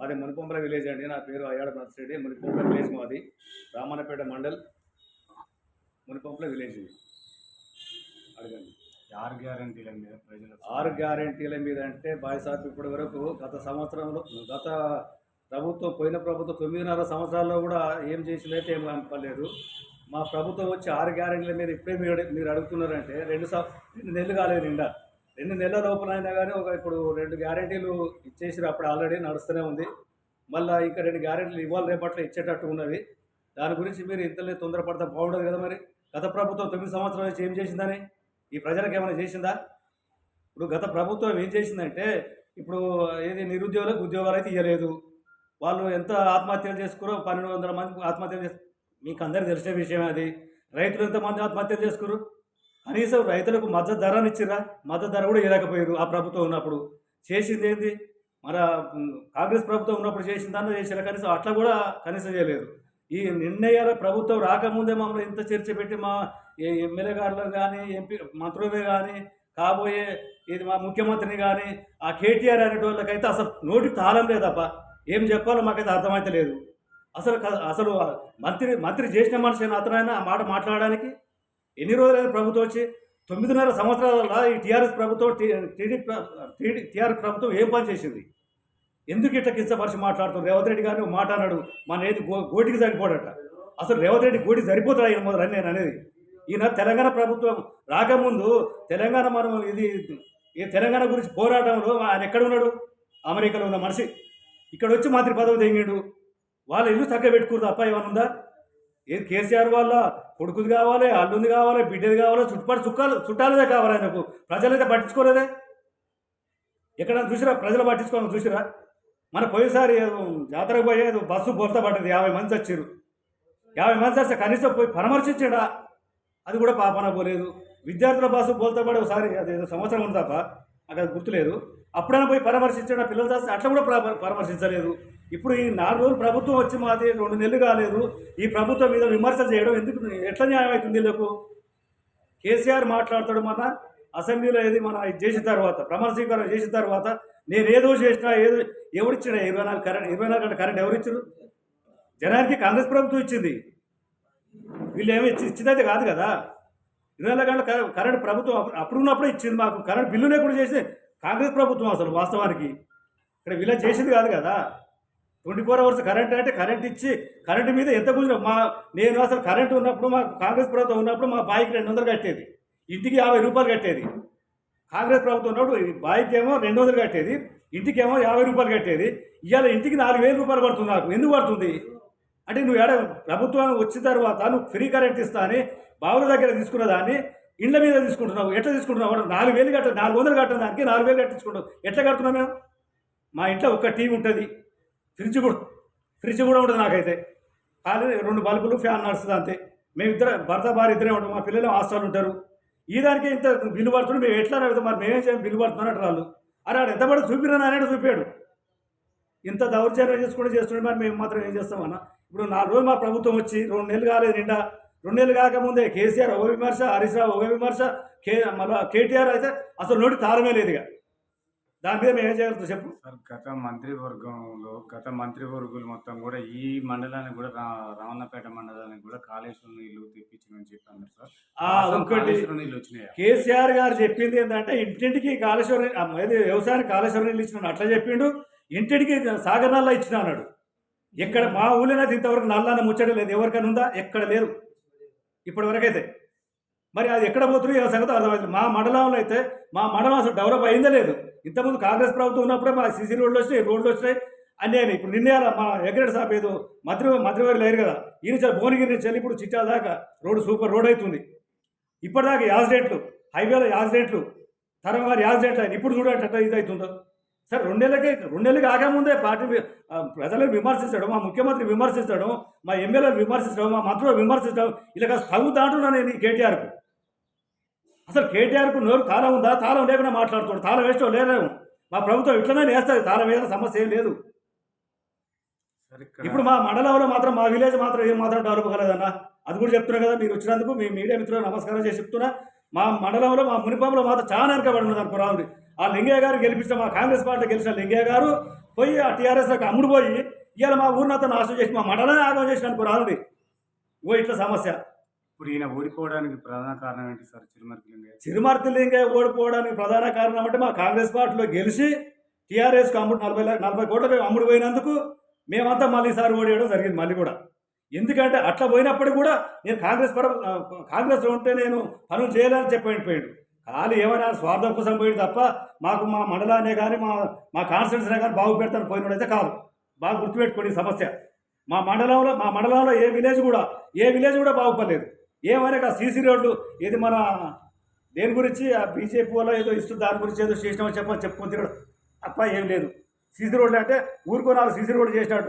మాది మునిపొంపల విలేజ్ అండి. నా పేరు అయ్యాడ నర్సిరెడ్డి మునిపొంపల విలేజ్ మాది. రామన్నపేట మండల్ మునిపొంపల విలేజ్. అడగండి. ఆరు గ్యారంటీల మీద ప్రజలు ఆరు గ్యారెంటీల మీద అంటే బాయ్ సాబ్ ఇప్పటి వరకు గత సంవత్సరంలో గత ప్రభుత్వం పోయిన ప్రభుత్వం తొమ్మిదిన్నర సంవత్సరాల్లో కూడా ఏం చేసిందైతే ఏం కనపడలేదు. మా ప్రభుత్వం వచ్చి ఆరు గ్యారెంటీల మీద ఇప్పుడే మీరు మీరు అడుగుతున్నారంటే రెండు రెండు నెలలు కాలేదు నిండా. రెండు నెలల లోపల అయినా కానీ ఒక ఇప్పుడు రెండు గ్యారెంటీలు ఇచ్చేసి అప్పుడు ఆల్రెడీ నడుస్తూనే ఉంది. మళ్ళీ ఇంకా రెండు గ్యారెంటీలు ఇవ్వాలి రేపట్లో ఇచ్చేటట్టు ఉన్నది. దాని గురించి మీరు ఇంతలే తొందరపడతా బాగుండదు కదా మరి. గత ప్రభుత్వం తొమ్మిది సంవత్సరాల నుంచి ఏం చేసిందని? ఈ ప్రజలకు ఏమైనా చేసిందా? ఇప్పుడు గత ప్రభుత్వం ఏం చేసిందంటే ఇప్పుడు ఏది నిరుద్యోగులకు ఉద్యోగాలు అయితే ఇవ్వలేదు వాళ్ళు ఎంత ఆత్మహత్యలు చేసుకురో పన్నెండు వందల మంది ఆత్మహత్యలు చేసు మీకు అందరికీ తెలిసిన విషయం అది. రైతులు ఎంతమంది ఆత్మహత్యలు చేసుకురు కనీసం రైతులకు మద్దతు ధరని ఇచ్చిరా మద్దతు ధర కూడా ఇవ్వకపోయారు ఆ ప్రభుత్వం ఉన్నప్పుడు. చేసింది ఏంది? మన కాంగ్రెస్ ప్రభుత్వం ఉన్నప్పుడు చేసిన దాన్ని చేసిన కనీసం అట్లా కూడా కనీసం చేయలేదు. ఈ నిర్ణయాల ప్రభుత్వం రాకముందే మమ్మల్ని ఇంత చర్చ పెట్టి మా ఎమ్మెల్యే గారులను కానీ ఎంపీ మంత్రులే కానీ కాబోయే ఇది మా ముఖ్యమంత్రిని కానీ ఆ కేటీఆర్ అనే వాళ్ళకైతే అసలు నోటికి తాళం లేదప్ప ఏం చెప్పాలో మాకైతే అర్థమైతే లేదు. అసలు అసలు మంత్రి మంత్రి చేసిన మనిషి అతనైనా ఆ మాట మాట్లాడడానికి ఎన్ని రోజులైన ప్రభుత్వం వచ్చి తొమ్మిదిన్నర సంవత్సరాల ఈ టీఆర్ఎస్ ప్రభుత్వం టీడీ టీడీ టీఆర్ఎస్ ప్రభుత్వం ఏం పని చేసింది? ఎందుకు ఇట్లా కించపరిచి మాట్లాడుతున్నారు? రేవంత్ రెడ్డి గారిని మాట అన్నాడు మన ఏది గో గోటికి సరిపోడట. అసలు రేవంత్ రెడ్డి గోటికి సరిపోతాడు ఆయన మొదలు అని నేను అనేది. ఈయన తెలంగాణ ప్రభుత్వం రాకముందు తెలంగాణ మనం ఇది ఈ తెలంగాణ గురించి పోరాటంలో ఆయన ఎక్కడ ఉన్నాడు? అమెరికాలో ఉన్న మనిషి. ఇక్కడ వచ్చి మంత్రి పదవి తెంగాడు. వాళ్ళ ఇల్లు చక్కగా పెట్టుకురు తప్ప ఏమైనా ఉందా? ఏది కేసీఆర్ వల్ల కొడుకుది కావాలి అల్లుంది కావాలి బిడ్డది కావాలి చుట్టుపక్కల చుట్టాలు చుట్టాలదే కావాలి ఆయనకు. ప్రజలైతే పట్టించుకోలేదే. ఎక్కడ చూసిరా? ప్రజలు పట్టించుకోవాలి చూసిరా? మన పోయినసారి జాతరకు పోయేది బస్సు బొర్త పడ్డది యాభై మంది వచ్చారు. యాభై మంది వస్తే కనీసం పోయి పరామర్శించాడా? అది కూడా పాపన పోలేదు. విద్యార్థుల బస్సు బోల్తా ఒకసారి అది ఏదో సంవత్సరం ఉంది తప్ప నాకు అది గుర్తులేదు. అప్పుడైనా పోయి పరామర్శించాడు? పిల్లలు చేస్తే అట్లా కూడా పరామర్శించలేదు. ఇప్పుడు ఈ నాలుగు రోజులు ప్రభుత్వం వచ్చి మాది రెండు నెలలు కాలేదు. ఈ ప్రభుత్వం మీద విమర్శలు చేయడం ఎందుకు? ఎట్లా న్యాయం అవుతుంది వీళ్ళకు? కేసీఆర్ మాట్లాడతాడు మన అసెంబ్లీలో ఏది? మన ఇది చేసిన తర్వాత ప్రమాణ స్వీకారం చేసిన తర్వాత నేను ఏదో చేసినా ఏదో ఎవరిచ్చినా ఇరవై నాలుగు కరెంట్ ఇరవై నాలుగు గంటల కరెంట్ ఎవరిచ్చారు? జనానికి కాంగ్రెస్ ప్రభుత్వం ఇచ్చింది. వీళ్ళు ఏమి ఇచ్చి ఇచ్చిందైతే కాదు కదా. ఇరవై నాలుగు గంటల కరెంట్ ప్రభుత్వం అప్పుడు- ఉన్నప్పుడే ఇచ్చింది మాకు. కరెంట్ బిల్లు లేకుండా చేసి కాంగ్రెస్ ప్రభుత్వం అసలు వాస్తవానికి. ఇక్కడ వీళ్ళ చేసింది కాదు కదా. ట్వంటీ ఫోర్ అవర్స్ కరెంట్ అంటే కరెంట్ ఇచ్చి కరెంట్ మీద ఎంత కూర్చున్నా మా నేను అసలు కరెంట్ ఉన్నప్పుడు మా కాంగ్రెస్ ప్రభుత్వం ఉన్నప్పుడు మా బాయికి రెండు వందలు కట్టేది. ఇంటికి యాభై రూపాయలు కట్టేది. కాంగ్రెస్ ప్రభుత్వం ఉన్నప్పుడు బాయికి ఏమో రెండు వందలు కట్టేది ఇంటికేమో యాభై రూపాయలు కట్టేది. ఇవాళ ఇంటికి నాలుగు వేల రూపాయలు పడుతుంది నాకు. ఎందుకు పడుతుంది? అంటే నువ్వు ఏడ ప్రభుత్వం వచ్చిన తర్వాత నువ్వు ఫ్రీ కరెంట్ ఇస్తా అని బావుల దగ్గర తీసుకున్న దాన్ని ఇండ్ల మీద తీసుకుంటున్నావు. ఎట్లా తీసుకుంటున్నావు? నాలుగు వేలు కట్ట నాలుగు వందలు కట్టిన దానికి నాలుగు వేలు కట్టించుకుంటావు ఎట్లా కడుతున్నావు మేము? మా ఇంట్లో ఒక్క టీవీ ఉంటుంది. ఫ్రిడ్జ్ కూడా ఫ్రిడ్జ్ కూడా ఉంటుంది నాకైతే. ఖాళీ రెండు బల్బులు ఫ్యాన్ నడుస్తుంది అంతే. మేము భర్త భార్య ఇద్దరే ఉంటాం. మా పిల్లలు హాస్టల్ ఉంటారు. ఈ దానికి ఇంత బిల్లు పడుతుంది మేము ఎట్లా అడుగుతాం? మరి మేమేం చేయం? బిల్లు పడుతున్నట్టు వాళ్ళు. అరే ఆడు ఎంత పడి చూపిరని అనేది చూపాడు. ఇంత దౌర్జన్యం చేసుకుంటూ చేస్తుండే మరి మేము మాత్రం ఏం చేస్తామన్న ఇప్పుడు నాలుగు రోజులు మా ప్రభుత్వం వచ్చి రెండు నెలలు కాలేదు నిండా. రెండు నెలలు కాకముందే కేసీఆర్ ఒక విమర్శ హరీష్ రావు ఒక విమర్శ కే మళ్ళీ కేటీఆర్ అయితే అసలు నోటి తాళమే లేదు ఇక. దాని మీద మేము ఏం చేయగలుగుతాం చెప్పు. సార్ గత మంత్రివర్గంలో గత మంత్రివర్గులు మొత్తం కూడా ఈ మండలానికి కూడా రా- రావణపేట మండలానికి కూడా కాళేశ్వరం నీళ్ళు తెప్పించమని చెప్పాను సార్. ఇంకోటి నీళ్ళు వచ్చినాయా? కేసీఆర్ గారు చెప్పింది ఏంటంటే ఇంటింటికి కాళేశ్వరం ఏది వ్యవసాయానికి కాళేశ్వరం నీళ్ళు ఇచ్చిన అట్లా చెప్పిండు. ఇంటింటికి సాగర్ నల్ల ఇచ్చిన అన్నాడు. ఎక్కడ మా ఊళ్ళోనైతే ఇంతవరకు నల్లాన ముచ్చట లేదు. ఎవరికైనా ఉందా? ఎక్కడ లేదు ఇప్పటి వరకైతే మరి అది ఎక్కడ పోతుంది ఆ సంగతి అర్థమవుతుంది మా మండలంలో అయితే మా మండలం అసలు డెవలప్ అయిందే లేదు. ఇంతకుముందు కాంగ్రెస్ ప్రభుత్వం ఉన్నప్పుడే మా సీసీ రోడ్లు వచ్చినాయి రోడ్లు వచ్చినాయి. అని నేను ఇప్పుడు నిన్నే మా వెంకటేశ్వర సాప్ ఏదో మంత్రి మంత్రివారు లేరు కదా. ఈయన చాలా భువనగిరి నుంచి వెళ్ళి ఇప్పుడు చిట్టాల దాకా రోడ్డు సూపర్ రోడ్ అవుతుంది. ఇప్పటిదాకా యాక్సిడెంట్లు హైవేలో యాక్సిడెంట్లు తరంగారు యాక్సిడెంట్లు అయింది ఇప్పుడు చూడండి ఇది అవుతుందో. సార్ రెండేళ్ళకి రెండేళ్ళకి ఆగముందే పార్టీ ప్రజలను విమర్శించడం మా ముఖ్యమంత్రి విమర్శించడం మా ఎమ్మెల్యేలు విమర్శించడం మా మంత్రులు విమర్శించడం ఇలా తగ్గుతా అంటున్నా నేను ఈ కేటీఆర్కు. అసలు కేటీఆర్కు నోరు తాళం ఉందా? తాళం లేకుండా మాట్లాడుతాడు తాళం వేస్టో లేదేమో. మా ప్రభుత్వం ఇట్లనే వేస్తుంది తాళం వేసిన సమస్య ఏం లేదు. ఇప్పుడు మా మండలంలో మాత్రం మా విలేజ్ మాత్రం ఏం మాత్రం డెవలప్ కాలేదన్న అది కూడా చెప్తున్నా కదా మీరు వచ్చినందుకు. మీ మీడియా మిత్రులు నమస్కారం చేసి చెప్తున్నా. మా మండలంలో మా మునిపంలో మాత్రం చాలా వెనకబడి ఉన్నది అనుకో రాముడి ఆ లింగయ్య గారు గెలిపించిన మా కాంగ్రెస్ పార్టీ గెలిచిన లింగయ్య గారు పోయి ఆ టీఆర్ఎస్లోకి అమ్ముడు పోయి ఇవాళ మా ఊరిని అంతా నాశనం చేసి మా మండలాన్ని ఆగం చేసిన అనుకో రాముడి ఓ ఇట్లా సమస్య. ఇప్పుడు ఈయన ఓడిపోవడానికి ప్రధాన కారణం ఏంటి సార్ చిరుమర్తి లింగయ్య? చిరుమర్తి లింగయ్య ఓడిపోవడానికి ప్రధాన కారణం అంటే మా కాంగ్రెస్ పార్టీలో గెలిచి టీఆర్ఎస్కి అమ్ముడు నలభై నలభై కోట్లకు అమ్ముడు పోయినందుకు మేమంతా మళ్ళీ సారి ఓడియడం జరిగింది మళ్ళీ కూడా. ఎందుకంటే అట్లా పోయినప్పటికీ కూడా నేను కాంగ్రెస్ పర కాంగ్రెస్లో ఉంటే నేను పనులు చేయాలని చెప్పి పోయాడు. ఖాళీ ఏమైనా స్వార్థం కోసం పోయి తప్ప మాకు మా మండలానే కానీ మా మా కాన్స్టిట్యూన్సీనే కానీ బాగు పెడతాను పోయినోడైతే కాదు. బాగా గుర్తుపెట్టుకోండి సమస్య. మా మండలంలో మా మండలంలో ఏ విలేజ్ కూడా ఏ విలేజ్ కూడా బాగుపడలేదు. ఏమనగా సీసీ రోడ్లు ఇది మన దేని గురించి ఆ బీజేపీ వల్ల ఏదో ఇస్తుంది దాని గురించి ఏదో చేసినామని చెప్పని చెప్పుకొని తిరగడం తప్ప ఏం లేదు. సీసీ రోడ్లు అంటే ఊరుకో నాలుగు సీసీ రోడ్లు చేసినట్టు.